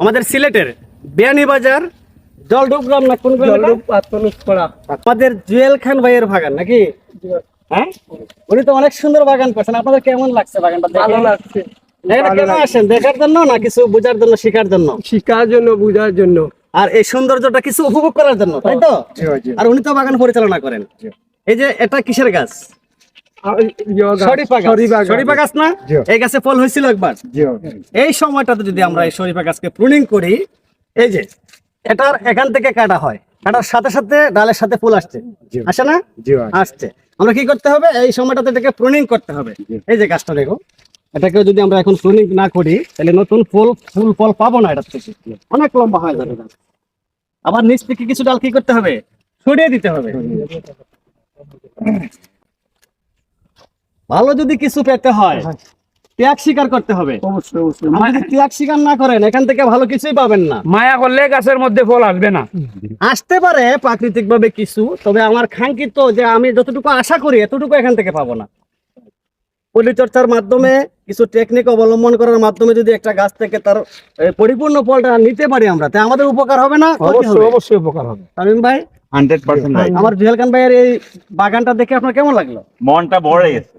আমাদের সিলেটের বিয়ানীবাজার জলডুব গ্রাম না কোন আমাদের জুয়েল খান ভাইয়ের বাগান নাকি? হ্যাঁ? উনি তো অনেক সুন্দর বাগান করছেন। আপনাদের কেমন লাগছে বাগানটা দেখে? ভালো লাগছে। কেন আসেন? দেখার জন্য না কিছু বোঝার জন্য শেখার জন্য? জন্য বুঝার জন্য। আর এই সৌন্দর্যটা কিছু উপভোগ করার জন্য তাই তো? আর উনি তো বাগান পরিচালনা করেন। এই যে এটা কিসের গাছ? শরীফা গাছ না? এই গাছে ফল হয়েছিল একবার? এই সময়টাতে যদি আমরা এই শরীফা গাছকে প্রুনিং করি এই যে এটার এখান থেকে কাটা হয়। কাটার সাথে সাথে ডালের সাথে ফুল আসছে। আসে না? আসছে। আমরা কি করতে হবে? এই সময়টাতে এটাকে প্রুনিং করতে হবে। এই যে গাছটা দেখো এটাকে যদি আমরা এখন প্রুনিং না করি তাহলে নতুন ফুল ফুল ফল পাবো না এটার থেকে। অনেক লম্বা হয়ে যাবে গাছ। আবার নিচ থেকে কিছু ডাল কি করতে হবে? সরিয়ে দিতে হবে। ভালো যদি কিছু পেতে হয় ত্যাগ স্বীকার করতে হবে। অবশ্যই অবশ্যই। যদি ত্যাগ স্বীকার না করেন এখান থেকে ভালো কিছুই পাবেন না। মায়া করলে গাছের মধ্যে ফল আসবে না। আসতে পারে প্রাকৃতিক ভাবে কিছু তবে আমার কাঙ্ক্ষিত যে আমি যতটুকু আশা করি এতটুকু এখান থেকে পাবো না। পরিচর্যার মাধ্যমে কিছু টেকনিক অবলম্বন করার মাধ্যমে যদি একটা গাছ থেকে তার পরিপূর্ণ ফলটা নিতে পারি আমরা তাই আমাদের উপকার হবে না অবশ্যই অবশ্যই উপকার হবে। তামিম ভাই? হান্ড্রেড পার্সেন্ট আমার জুয়েল খান ভাইয়ের এই বাগানটা দেখে আপনার কেমন লাগল? মনটা ভরে গেছে।